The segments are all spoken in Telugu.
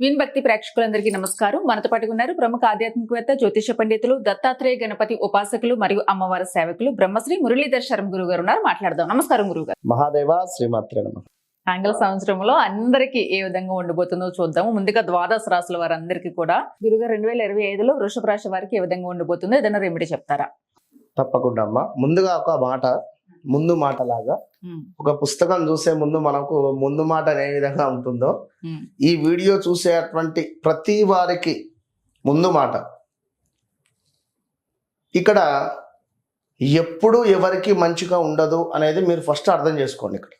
విన్ భక్తి ప్రేక్షకులందరికీ నమస్కారం. మనతో పాటు ఉన్నారు ప్రముఖ ఆధ్యాత్మికవేత్త జ్యోతిష పండితులు దత్తాత్రేయ గణపతి ఉపాసకులు మరియు అమ్మవారి సేవకులు బ్రహ్మశ్రీ మురళీధర్ శర్మ గురువు గారు ఉన్నారు. మాట్లాడదాం. నమస్కారం గురువు గారు మహాదేవ శ్రీమాత్రే ఆంగ్ల సంవత్సరంలో అందరికీ ఏ విధంగా ఉండబోతుందో చూద్దాము. ముందుగా ద్వాదశ రాశుల వారందరికీ కూడా. గురుగారు రెండు వేల ఇరవై ఐదులో వృషభ రాశి వారికి ఏ విధంగా ఉండబోతుందో ఏదైనా రెమెడీ చెప్తారా? తప్పకుండా అమ్మా. ముందుగా ఒక మాట ముందు మాట లాగా ఒక పుస్తకం చూసే ముందు మనకు ముందు మాట ఏ విధంగా ఉంటుందో ఈ వీడియో చూసేటువంటి ప్రతి వారికి ముందు మాట. ఇక్కడ ఎప్పుడు ఎవరికి మంచిగా ఉండదు అనేది మీరు ఫస్ట్ అర్థం చేసుకోండి ఇక్కడ.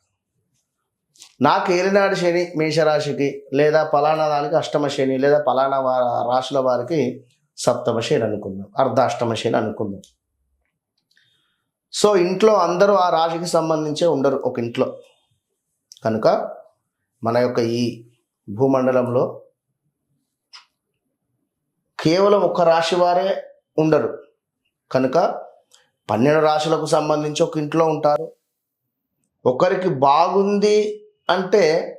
నాకు ఏలినాడు శని మేషరాశికి లేదా పలానా దానికి అష్టమ శని లేదా పలానా రాశుల వారికి సప్తమ శని అనుకుందాం అర్ధాష్టమ శని అనుకుందాం. సో ఇంట్లో అందరూ ఆ రాశికి సంబంధించే ఉండరు ఒక ఇంట్లో. కనుక మన యొక్క ఈ భూమండలంలో కేవలం ఒక రాశి వారే ఉండరు. కనుక పన్నెండు రాశులకు సంబంధించి ఒక ఇంట్లో ఉంటారు. ఒకరికి బాగుంది అంటే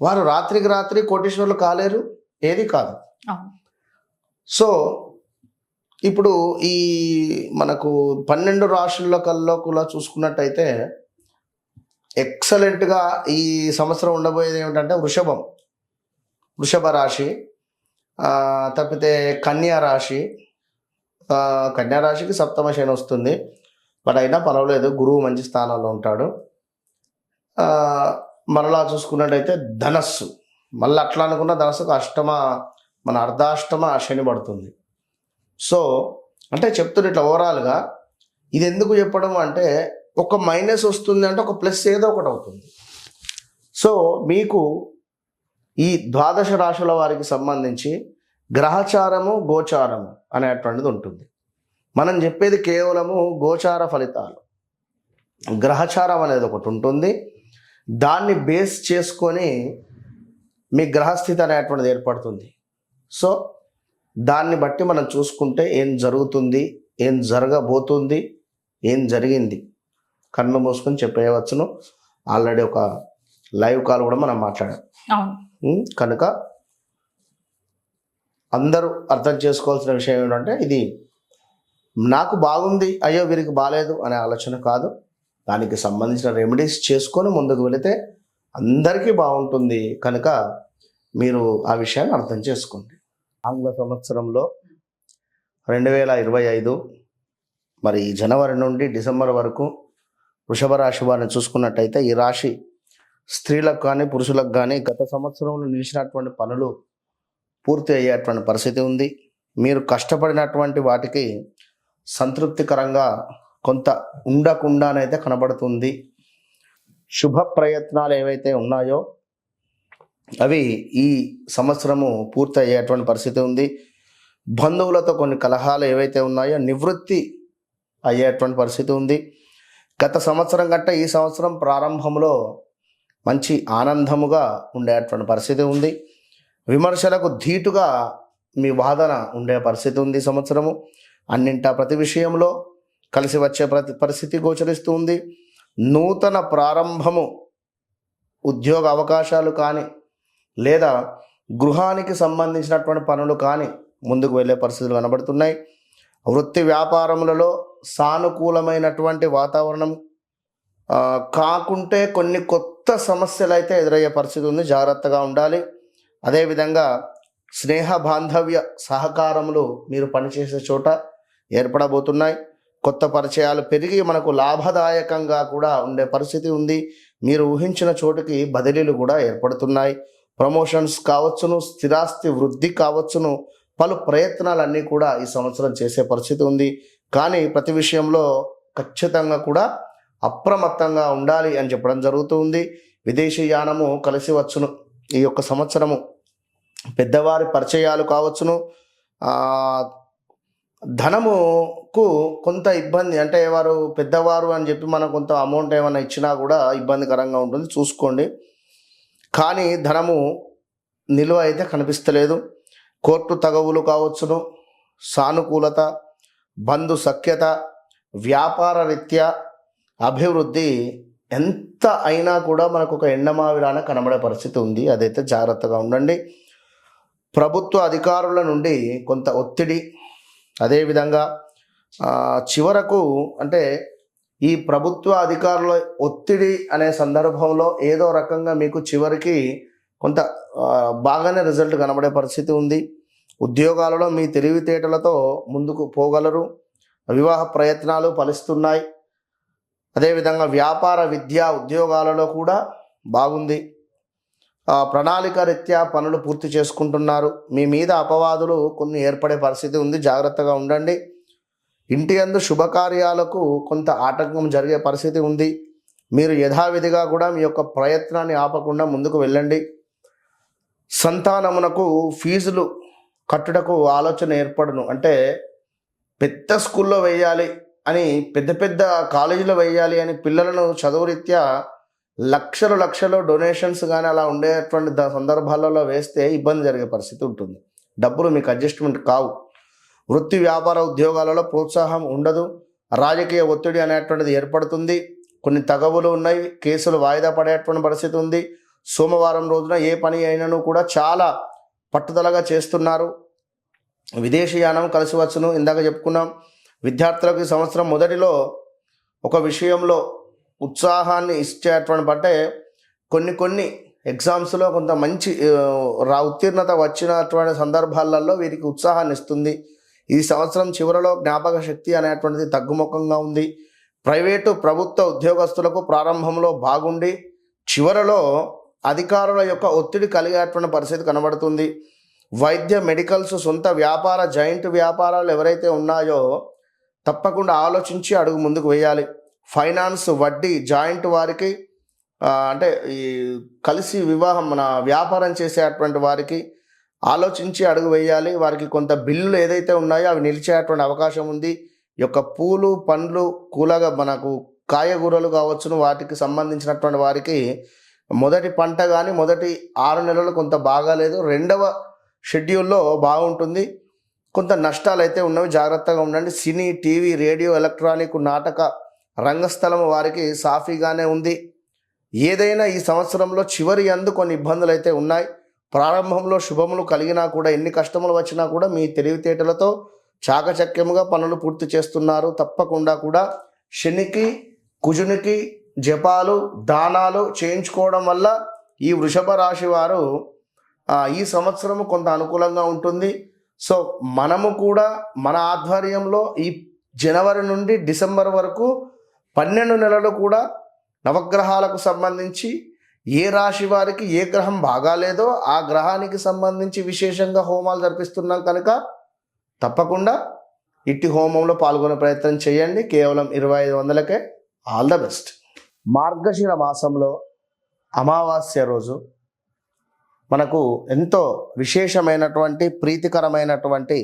వారు రాత్రికి రాత్రి కోటీశ్వరులు కాలేరు ఏది కాదు. సో ఇప్పుడు ఈ మనకు పన్నెండు రాష్ట్రాల కల్లో కూడా చూసుకున్నట్టయితే ఎక్సలెంట్గా ఈ సంవత్సరం ఉండబోయేది ఏమిటంటే వృషభం. వృషభ రాశి తప్పితే కన్యా రాశి. కన్యా రాశికి సప్తమ శని వస్తుంది. బట్ అయినా పర్వాలేదు గురువు మంచి స్థానాల్లో ఉంటాడు. మరలా చూసుకున్నట్టయితే ధనస్సు. మళ్ళీ అట్లా అనుకున్న ధనస్సుకు అష్టమ మన అర్ధాష్టమ శని పడుతుంది. సో అంటే చెప్తున్న ఇట్లా ఓవరాల్గా ఇది ఎందుకు చెప్పడం అంటే ఒక మైనస్ వస్తుంది అంటే ఒక ప్లస్ ఏదో ఒకటి అవుతుంది. సో మీకు ఈ ద్వాదశ రాశుల వారికి సంబంధించి గ్రహచారము గోచారము అనేటువంటిది ఉంటుంది. మనం చెప్పేది కేవలము గోచార ఫలితాలు. గ్రహచారం అనేది ఒకటి ఉంటుంది. దాన్ని బేస్ చేసుకొని మీ గ్రహస్థితి అనేటువంటిది ఏర్పడుతుంది. సో దాన్ని బట్టి మనం చూసుకుంటే ఏం జరుగుతుంది ఏం జరగబోతుంది ఏం జరిగింది? కన్ను మూసుకొని చెప్పేయవచ్చును. ఆల్రెడీ ఒక లైవ్ కాల్ కూడా మనం మాట్లాడాం? కనుక అందరూ అర్థం చేసుకోవాల్సిన విషయం ఏంటంటే ఇది నాకు బాగుంది అయ్యో వీరికి బాగాలేదు అనే ఆలోచన కాదు. దానికి సంబంధించిన రెమెడీస్ చేసుకొని ముందుకు వెళితే అందరికీ బాగుంటుంది. కనుక మీరు ఆ విషయాన్ని అర్థం చేసుకోండి. ఆంగ్ల సంవత్సరంలో రెండు వేల ఇరవై ఐదు మరి జనవరి నుండి డిసెంబర్ వరకు వృషభ రాశి వారిని చూసుకున్నట్టయితే ఈ రాశి స్త్రీలకు కానీ పురుషులకు కానీ గత సంవత్సరంలో నిలిచినటువంటి పనులు పూర్తి అయ్యేటువంటి పరిస్థితి ఉంది. మీరు కష్టపడినటువంటి వాటికి సంతృప్తికరంగా కొంత ఉండకుండానైతే కనబడుతుంది. శుభ ప్రయత్నాలు ఏవైతే ఉన్నాయో అవి ఈ సంవత్సరము పూర్తి అయ్యేటువంటి పరిస్థితి ఉంది. బంధువులతో కొన్ని కలహాలు ఏవైతే ఉన్నాయో నివృత్తి అయ్యేటువంటి పరిస్థితి ఉంది. గత సంవత్సరం కంటే ఈ సంవత్సరం ప్రారంభంలో మంచి ఆనందముగా ఉండేటువంటి పరిస్థితి ఉంది. విమర్శలకు ధీటుగా మీ వాదన ఉండే పరిస్థితి ఉంది సంవత్సరము. అన్నింటా ప్రతి విషయంలో కలిసి వచ్చే ప్రతి పరిస్థితి గోచరిస్తూ ఉంది. నూతన ప్రారంభము ఉద్యోగ అవకాశాలు కానీ లేదా గృహానికి సంబంధించినటువంటి పనులు కానీ ముందుకు వెళ్ళే పరిస్థితులు కనబడుతున్నాయి. వృత్తి వ్యాపారములలో సానుకూలమైనటువంటి వాతావరణం కాకుంటే కొన్ని కొత్త సమస్యలు అయితే ఎదురయ్యే పరిస్థితి ఉంది. జాగ్రత్తగా ఉండాలి. అదేవిధంగా స్నేహ బాంధవ్య సహకారములు మీరు పనిచేసే చోట ఏర్పడబోతున్నాయి. కొత్త పరిచయాలు పెరిగి మనకు లాభదాయకంగా కూడా ఉండే పరిస్థితి ఉంది. మీరు ఊహించిన చోటుకి బదిలీలు కూడా ఏర్పడుతున్నాయి. ప్రమోషన్స్ కావచ్చును స్థిరాస్తి వృద్ధి కావచ్చును పలు ప్రయత్నాలన్నీ కూడా ఈ సంవత్సరం చేసే పరిస్థితి ఉంది. కానీ ప్రతి విషయంలో ఖచ్చితంగా కూడా అప్రమత్తంగా ఉండాలి అని చెప్పడం జరుగుతుంది విదేశీ యానము కలిసి వచ్చును. ఈ యొక్క సంవత్సరము పెద్దవారి పరిచయాలు కావచ్చును. ధనముకు కొంత ఇబ్బంది అంటే వారు పెద్దవారు అని చెప్పి మనం కొంత అమౌంట్ ఏమైనా ఇచ్చినా కూడా ఇబ్బందికరంగా ఉంటుంది. చూసుకోండి. కానీ ధనము నిలువ అయితే కనిపిస్తలేదు. కోర్టు తగవులు కావచ్చును. సానుకూలత బంధు సఖ్యత వ్యాపార రీత్యా అభివృద్ధి ఎంత అయినా కూడా మనకు ఒక ఎండమావిరాన కనబడే పరిస్థితి ఉంది. అదైతే జాగ్రత్తగా ఉండండి. ప్రభుత్వ అధికారుల నుండి కొంత ఒత్తిడి అదేవిధంగా చివరకు అంటే ఈ ప్రభుత్వ అధికారుల ఒత్తిడి అనే సందర్భంలో ఏదో రకంగా మీకు చివరికి కొంత బాగానే రిజల్ట్ కనబడే పరిస్థితి ఉంది. ఉద్యోగాలలో మీ తెలివితేటలతో ముందుకు పోగలరు. వివాహ ప్రయత్నాలు ఫలిస్తున్నాయి. అదేవిధంగా వ్యాపార విద్యా ఉద్యోగాలలో కూడా బాగుంది. ప్రణాళిక రీత్యా పనులు పూర్తి చేసుకుంటున్నారు. మీ మీద అపవాదులు కొన్ని ఏర్పడే పరిస్థితి ఉంది. జాగ్రత్తగా ఉండండి. ఇంటి అందు శుభకార్యాలకు కొంత ఆటంకం జరిగే పరిస్థితి ఉంది. మీరు యథావిధిగా కూడా మీ యొక్క ప్రయత్నాన్ని ఆపకుండా ముందుకు వెళ్ళండి. సంతానమునకు ఫీజులు కట్టుటకు ఆలోచన ఏర్పడును. అంటే పెద్ద స్కూల్లో వేయాలి అని పెద్ద పెద్ద కాలేజీలో వేయాలి అని పిల్లలను చదువురీత్యా లక్షలు లక్షలు డొనేషన్స్ కానీ అలా ఉండేటువంటి సందర్భాలలో వేస్తే ఇబ్బంది జరిగే పరిస్థితి ఉంటుంది. డబ్బులు మీకు అడ్జస్ట్మెంట్ కావు. వృత్తి వ్యాపార ఉద్యోగాలలో ప్రోత్సాహం ఉండదు. రాజకీయ ఒత్తిడి అనేటువంటిది ఏర్పడుతుంది. కొన్ని తగవులు ఉన్నాయి. కేసులు వాయిదా పడేటువంటి పరిస్థితి ఉంది. సోమవారం రోజున ఏ పని అయినను కూడా చాలా పట్టుదలగా చేస్తున్నారు. విదేశీయానం కలిసి వచ్చును. ఇందాక చెప్పుకున్నాం. విద్యార్థులకు ఈ సంవత్సరం మొదటిలో ఒక విషయంలో ఉత్సాహాన్ని ఇచ్చేటువంటి అంటే కొన్ని కొన్ని ఎగ్జామ్స్లో కొంత మంచి రా ఉత్తీర్ణత వచ్చినటువంటి సందర్భాలలో వీరికి ఉత్సాహాన్ని ఇస్తుంది. ఈ సంవత్సరం చివరిలో జ్ఞాపక శక్తి అనేటువంటిది తగ్గుముఖంగా ఉంది. ప్రైవేటు ప్రభుత్వ ఉద్యోగస్తులకు ప్రారంభంలో బాగుండి చివరలో అధికారుల యొక్క ఒత్తిడి కలిగేటువంటి పరిస్థితి కనబడుతుంది. వైద్య మెడికల్స్ సొంత వ్యాపార జాయింట్ వ్యాపారాలు ఎవరైతే ఉన్నాయో తప్పకుండా ఆలోచించి అడుగు ముందుకు వేయాలి. ఫైనాన్స్ వడ్డీ జాయింట్ వారికి అంటే ఈ కలిసి వివాహం మన వ్యాపారం చేసేటువంటి వారికి ఆలోచించి అడుగు వేయాలి. వారికి కొంత బిల్లులు ఏదైతే ఉన్నాయో అవి నిలిచేటువంటి అవకాశం ఉంది. ఈ యొక్క పూలు పండ్లు కూలగా మనకు కాయగూరలు కావచ్చును. వాటికి సంబంధించినటువంటి వారికి మొదటి పంట కానీ మొదటి ఆరు నెలలు కొంత బాగాలేదు. రెండవ షెడ్యూల్లో బాగుంటుంది. కొంత నష్టాలు అయితే ఉన్నవి. జాగ్రత్తగా ఉండండి. సినీ టీవీ రేడియో ఎలక్ట్రానిక్ నాటక రంగస్థలం వారికి సాఫీగానే ఉంది. ఏదైనా ఈ సంవత్సరంలో చివరి అందు కొన్ని ఇబ్బందులు అయితే ఉన్నాయి. ప్రారంభంలో శుభములు కలిగినా కూడా ఎన్ని కష్టములు వచ్చినా కూడా మీ తెలివితేటలతో చాకచక్యముగా పనులు పూర్తి చేస్తున్నారు. తప్పకుండా కూడా శనికి కుజునికి జపాలు దానాలు చేయించుకోవడం వల్ల ఈ వృషభ రాశి వారు ఈ సంవత్సరము కొంత అనుకూలంగా ఉంటుంది. సో మనము కూడా మన ఆధ్వర్యంలో ఈ జనవరి నుండి డిసెంబర్ వరకు పన్నెండు నెలలు కూడా నవగ్రహాలకు సంబంధించి ఏ రాశి వారికి ఏ గ్రహం బాగాలేదో ఆ గ్రహానికి సంబంధించి విశేషంగా హోమాలు జరిపిస్తున్నాం కనుక తప్పకుండా ఇట్టి హోమంలో పాల్గొనే ప్రయత్నం చేయండి. కేవలం ఇరవై ఐదు వందలకే ఆల్ ద బెస్ట్. మార్గశిర మాసంలో అమావాస్య రోజు మనకు ఎంతో విశేషమైనటువంటి ప్రీతికరమైనటువంటి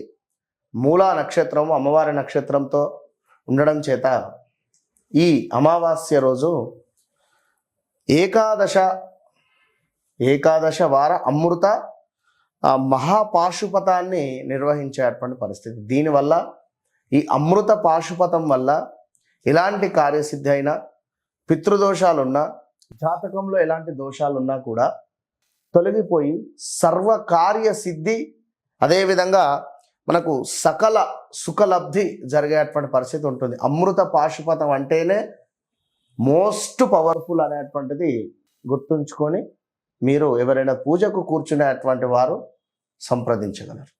మూలా నక్షత్రం అమ్మవారి నక్షత్రంతో ఉండడం చేత ఈ అమావాస్య రోజు ఏకాదశ ఏకాదశ వార అమృత మహాపాశుపతాన్ని నిర్వహించేటువంటి పరిస్థితి. దీనివల్ల ఈ అమృత పాశుపతం వల్ల ఎలాంటి కార్యసిద్ధి అయినా పితృదోషాలున్నా జాతకంలో ఎలాంటి దోషాలున్నా కూడా తొలగిపోయి సర్వకార్య సిద్ధి అదేవిధంగా మనకు సకల సుఖలబ్ధి జరిగేటువంటి పరిస్థితి ఉంటుంది. అమృత పాశుపతం అంటేనే మోస్ట్ పవర్ఫుల్ అనేటువంటిది గుర్తుంచుకొని మీరు ఎవరైనా పూజకు కూర్చునేటువంటి వారు సంప్రదించగలరు.